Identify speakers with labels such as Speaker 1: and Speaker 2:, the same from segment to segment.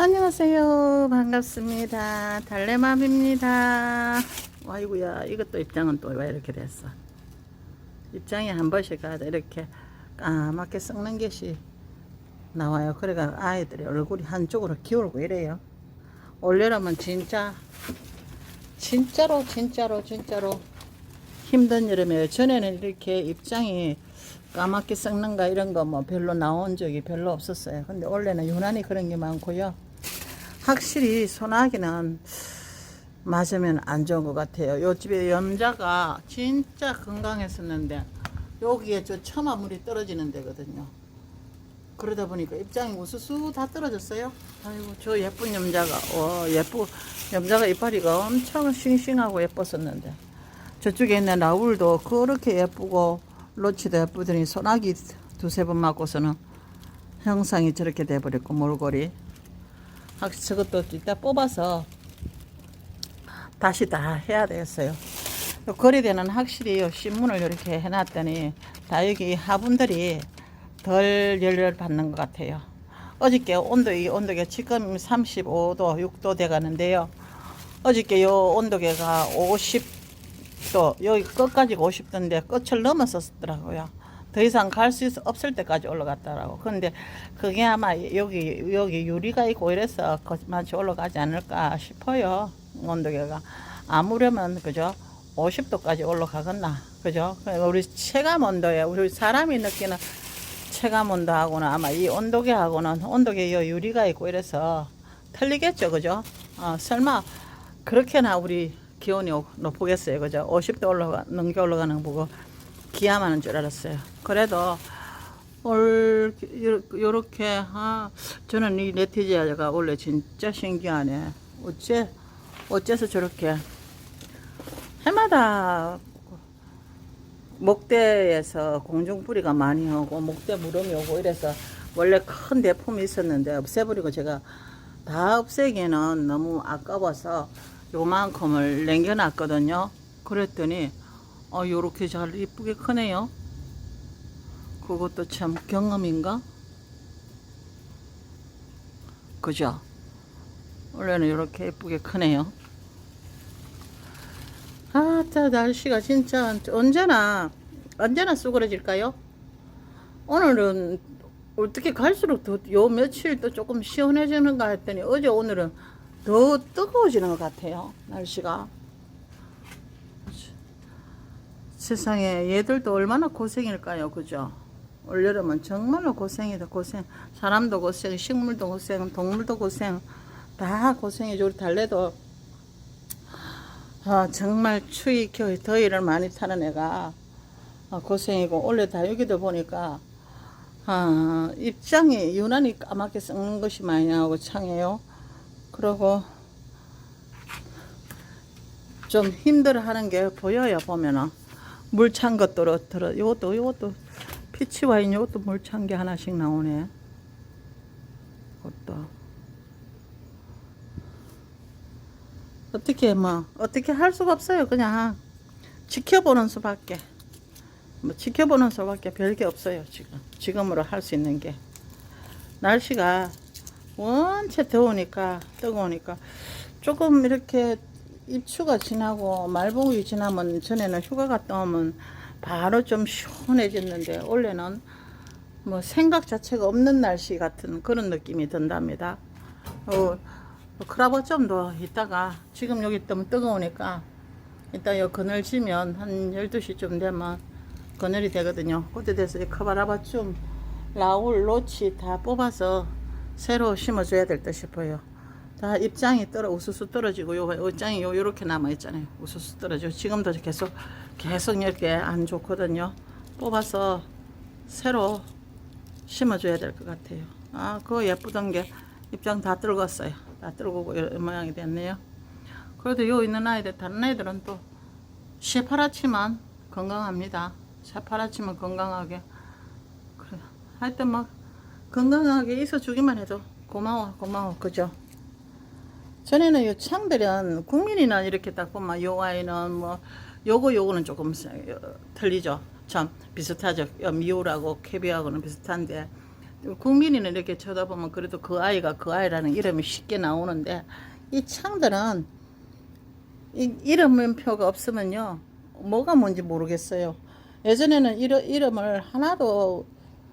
Speaker 1: 안녕하세요. 반갑습니다. 달래맘입니다. 아이고야, 이것도 입장은 또 왜 이렇게 됐어? 입장이 한 번씩 가다 이렇게 까맣게 썩는 것이 나와요. 그래가 아이들이 얼굴이 한쪽으로 기울고 이래요. 올여름은 진짜, 진짜로, 진짜로, 진짜로 힘든 여름이에요. 전에는 이렇게 입장이 까맣게 썩는가 이런 거 뭐 별로 나온 적이 별로 없었어요. 근데 원래는 유난히 그런 게 많고요. 확실히 소나기는 맞으면 안 좋은 것 같아요. 요 집에 염자가 진짜 건강했었는데 여기에 저 처마물이 떨어지는 데거든요. 그러다 보니까 입장이 우수수 다 떨어졌어요. 아이고 저 예쁜 염자가 와 예쁘 염자가 이파리가 엄청 싱싱하고 예뻤었는데 저쪽에 있는 라울도 그렇게 예쁘고 로치도 예쁘더니 소나기 두세 번 맞고서는 형상이 저렇게 돼버렸고 몰골이 저것도 이따 뽑아서 다시 다 해야 되겠어요. 요 거리대는 확실히 요 신문을 이렇게 해놨더니 다 여기 화분들이 덜 열을 받는 것 같아요. 어저께 온도 이 온도계 지금 35도 6도 돼 가는데요. 어저께 요 온도계가 50도 여기 끝까지 50도인데 끝을 넘었었더라고요. 더 이상 갈 수 없을 때까지 올라갔더라고. 근데 그게 아마 여기 여기 유리가 있고 이래서 그만치 올라가지 않을까 싶어요. 온도계가 아무려면 그죠? 50도까지 올라가겠나 그죠? 우리 체감 온도에 우리 사람이 느끼는 체감 온도하고는 아마 이 온도계하고는 온도계 요 유리가 있고 이래서 틀리겠죠, 그죠? 어, 설마 그렇게나 우리 기온이 높겠어요, 그죠? 50도 올라가 넘게 올라가는 거 보고 기야하는 줄 알았어요. 그래도 올 요렇게 아 저는 이 네티지아가 원래 진짜 신기하네. 어째 어째서 저렇게 해마다 목대에서 공중뿌리가 많이 오고 목대 무름이 오고 이래서 원래 큰 대품이 있었는데 없애버리고 제가 다 없애기에는 너무 아까워서 요만큼을 남겨놨거든요. 그랬더니 어 요렇게 잘 이쁘게 크네요. 그것도 참 경험인가? 그죠? 원래는 이렇게 예쁘게 크네요. 아, 짜 날씨가 진짜 언제나 언제나 쏘그러질까요? 오늘은 어떻게 갈수록 더 요 며칠 또 조금 시원해지는가 했더니 어제 오늘은 더 뜨거워지는 것 같아요. 날씨가. 세상에 얘들도 얼마나 고생일까요, 그죠? 올여름은 정말로 고생이다, 고생. 사람도 고생, 식물도 고생, 동물도 고생, 다 고생이죠. 우리 달래도 아, 정말 추위, 겨울, 더위를 많이 타는 애가 아, 고생이고, 원래 다 여기도 보니까 아, 입장이 유난히 까맣게 썩는 것이 많이 나오고 창해요. 그리고 좀 힘들어 하는 게 보여요, 보면은. 물 찬 것도 들어, 요것도, 요것도, 피치 와인 요것도 물 찬 게 하나씩 나오네. 그것도. 어떻게, 뭐, 어떻게 할 수가 없어요. 그냥 지켜보는 수밖에. 뭐, 지켜보는 수밖에 별게 없어요, 지금. 지금으로 할 수 있는 게. 날씨가 원체 더우니까, 뜨거우니까, 조금 이렇게 입추가 지나고 말복이 지나면 전에는 휴가 갔다 오면 바로 좀 시원해졌는데 원래는 뭐 생각 자체가 없는 날씨 같은 그런 느낌이 든답니다. 어, 크라버 좀더 이따가 지금 여기 너무 뜨거우니까 이따 요 그늘 지면 한 12시쯤 되면 그늘이 되거든요. 그때 돼서 이 카바라바 좀 라울, 로치 다 뽑아서 새로 심어줘야 될 듯 싶어요. 다 입장이 떨어 우수수 떨어지고 요 입장이 요 요렇게 남아 있잖아요. 우수수 떨어지고 지금도 계속 계속 이렇게 안 좋거든요. 뽑아서 새로 심어줘야 될 것 같아요. 아, 그거 예쁘던 게 입장 다 떨궜어요. 다 떨구고 이런 모양이 됐네요. 그래도 요 있는 아이들 다른 아이들은 또 새파랗지만 건강합니다. 새파랗지만 건강하게 그래. 하여튼 막 건강하게 있어 주기만 해도 고마워 고마워 그죠? 전에는 요 창들은 국민이나 이렇게 딱 보면 요 아이는 뭐 요거 요거는 조금 어, 틀리죠. 참 비슷하죠. 요 미우라고 캐비하고는 비슷한데 국민이는 이렇게 쳐다보면 그래도 그 아이가 그 아이라는 이름이 쉽게 나오는데 이 창들은 이 이름표가 없으면요 뭐가 뭔지 모르겠어요. 예전에는 이름, 이름을 하나도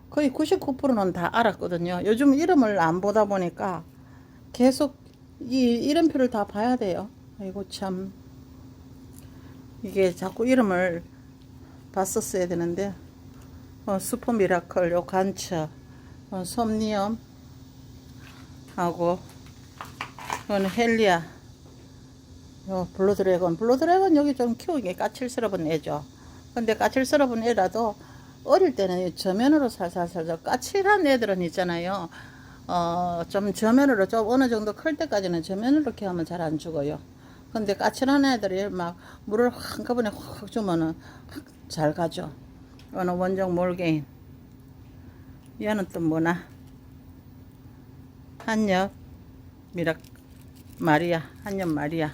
Speaker 1: 거의 99%는 다 알았거든요. 요즘 이름을 안 보다 보니까 계속 이 이름표를 다 봐야 돼요. 아이고 참. 이게 자꾸 이름을 봤었어야 되는데. 어, 슈퍼 미라클 요 간처 어, 솜니엄 하고 이건 헬리아 요 블루드래곤. 블루드래곤 여기 좀 키우기 까칠스러운 애죠. 근데 까칠스러운 애라도 어릴 때는 이 저면으로 살살살살 까칠한 애들은 있잖아요 어, 좀 저면으로 좀 어느 정도 클 때까지는 저면으로 이렇게 하면 잘 안 죽어요. 근데 까칠한 애들이 막 물을 한꺼번에 확 주면은 확 잘 가죠. 이거는 원종 몰개인. 얘는 또 뭐나? 한엽 미락 마리아 한엽 마리아.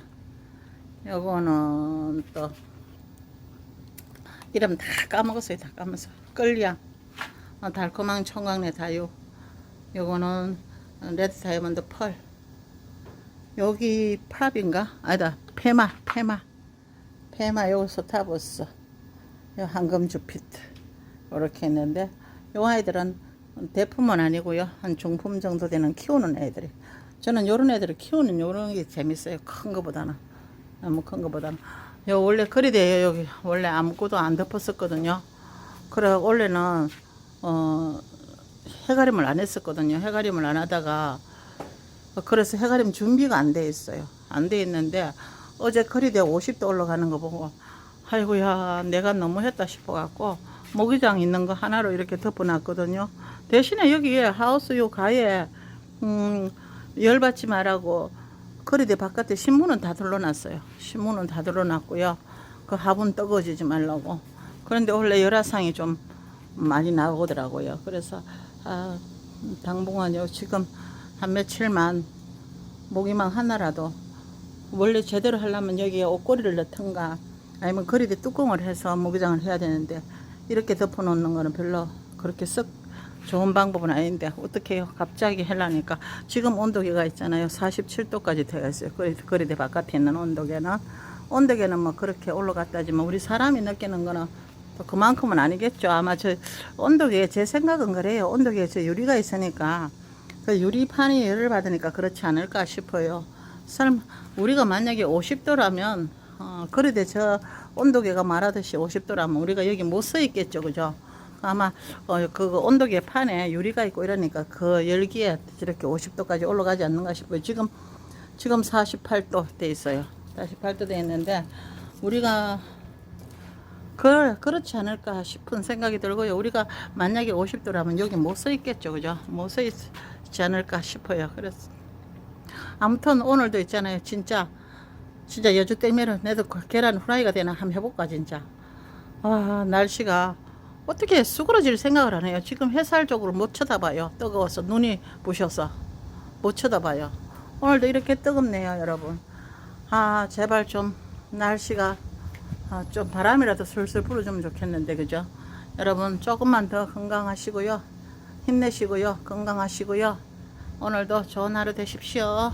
Speaker 1: 요거는 또 이름 다 까먹었어요 다 까먹었어 끌리야 어, 달콤한 청광내 다유 요거는 레드 다이아몬드 펄. 여기 팝인가? 아니다 페마 페마. 페마 요거 스타버스. 요 황금 주피트. 이렇게 했는데 요 아이들은 대품은 아니고요. 한 중품 정도 되는 키우는 애들이. 저는 요런 애들을 키우는 요런 게 재밌어요. 큰 거보다는. 너무 큰 거보다는. 요 원래 그리대요 여기. 원래 아무것도 안 덮었었거든요. 그래 원래는 어 해가림을 안 했었거든요. 해가림을 안 하다가 그래서 해가림 준비가 안 돼 있어요. 안 돼 있는데 어제 거리대 50도 올라가는 거 보고 아이고야 내가 너무 했다 싶어 갖고 모기장 있는 거 하나로 이렇게 덮어놨거든요. 대신에 여기에 하우스 요 가에 음, 열받지 말라고 거리대 바깥에 신문은 다 둘러놨어요. 신문은 다 둘러놨고요. 그 화분 떡어지지 말라고. 그런데 원래 열화상이 좀 많이 나오더라고요. 그래서 아 당분간요 지금 한 며칠만 모기망 하나라도 원래 제대로 하려면 여기에 옷걸이를 넣던가 아니면 거리대 뚜껑을 해서 모기장을 해야 되는데 이렇게 덮어놓는 거는 별로 그렇게 썩 좋은 방법은 아닌데 어떻게 갑자기 하려니까 지금 온도계가 있잖아요. 47도까지 되어 있어요. 거리, 거리대 바깥에 있는 온도계는. 온도계는 뭐 그렇게 올라갔다지만 우리 사람이 느끼는 거는 또 그만큼은 아니겠죠 아마 저 온도계 제 생각은 그래요 온도계에 저 유리가 있으니까 그 유리판이 열을 받으니까 그렇지 않을까 싶어요 설마 우리가 만약에 50도라면 어, 그래도 저 온도계가 말하듯이 50도라면 우리가 여기 못 서 있겠죠, 그죠? 아마 어, 그 온도계 판에 유리가 있고 이러니까 그 열기에 저렇게 50도까지 올라가지 않는가 싶어요. 지금 지금 48도 돼 있어요. 48도 돼 있는데 우리가 그 그렇지 않을까 싶은 생각이 들고요. 우리가 만약에 50도라면 여기 못 서 있겠죠, 그죠? 못 서 있지 않을까 싶어요. 그래서 아무튼 오늘도 있잖아요, 진짜. 진짜 여주 땡면은 내도 그 계란 후라이가 되나 한번 해볼까 진짜 아 날씨가 어떻게 수그러질 생각을 안 해요 지금 햇살 쪽으로 못 쳐다봐요 뜨거워서 눈이 부셔서 못 쳐다봐요 오늘도 이렇게 뜨겁네요 여러분 아 제발 좀 날씨가 아, 좀 바람이라도 슬슬 불어주면 좋겠는데 그죠? 여러분 조금만 더 건강하시고요. 힘내시고요. 건강하시고요. 오늘도 좋은 하루 되십시오